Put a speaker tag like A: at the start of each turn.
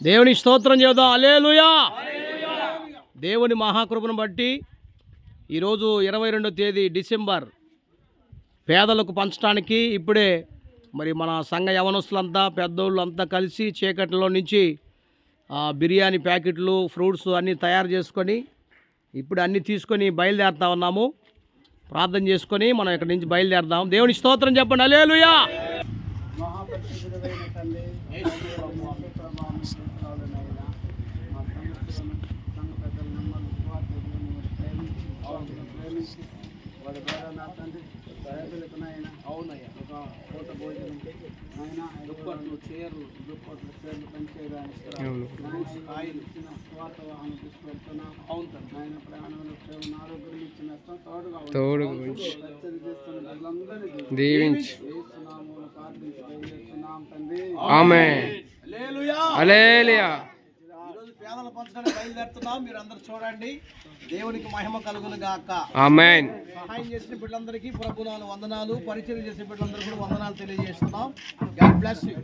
A: దేవుని స్తోత్రం చేద్దాం. అలేలుయా దేవుని మహాకృపను బట్టి ఈరోజు ఇరవై రెండో తేదీ డిసెంబర్ పేదలకు పంచడానికి ఇప్పుడే మరి మన సంఘ యవనస్తులంతా పెద్దోళ్ళు అంతా కలిసి చీకట్లో నుంచి బిర్యానీ ప్యాకెట్లు ఫ్రూట్స్ అన్నీ తయారు చేసుకొని ఇప్పుడు అన్నీ తీసుకొని బయలుదేరుతా ఉన్నాము. ప్రార్థన చేసుకొని మనం ఇక్కడి నుంచి బయలుదేరదాం. దేవుని స్తోత్రం చెప్పండి. అలేలుయా
B: వాళ్ళని ప్రేమించి వారి ద్వారా నా తండ్రి ప్రజలకునైనా అవునయ్యా ఒక పూట భోజనం ఆయన దుప్పట్లు చీరలు దుప్పట్లు చీరలు పనిచేయడానికి కాయలు ఇచ్చిన స్వార్థ వాహనం తీసుకెళ్తున్నాం అవును తండ్రి ఆయన ప్రయాణంలో ప్రేమ ఆరోగ్యం ఇచ్చిన తోడుగా తోడుగా రచ్చలు చేస్తున్న ప్రజలందరినీ
C: దీవించి
B: వేస్తున్నాము ప్రార్థించి బయలుదేరుతున్నాం తండ్రి
C: ఆమె
A: అలేలుయా
C: అలేలియా
A: ఈరోజు పేదల పంచడానికి బయలుదేరుతున్నాం. మీరు అందరు చూడండి. దేవునికి మహిమ కలుగును గాక.
C: ఆమెన్.
A: సహాయం చేసిన బిడ్డలందరికీ ప్రభునాలు వందనాలు. పరిచయం చేసే బిడ్డలందరూ కూడా వందనాలు తెలియజేస్తున్నాం. God bless you.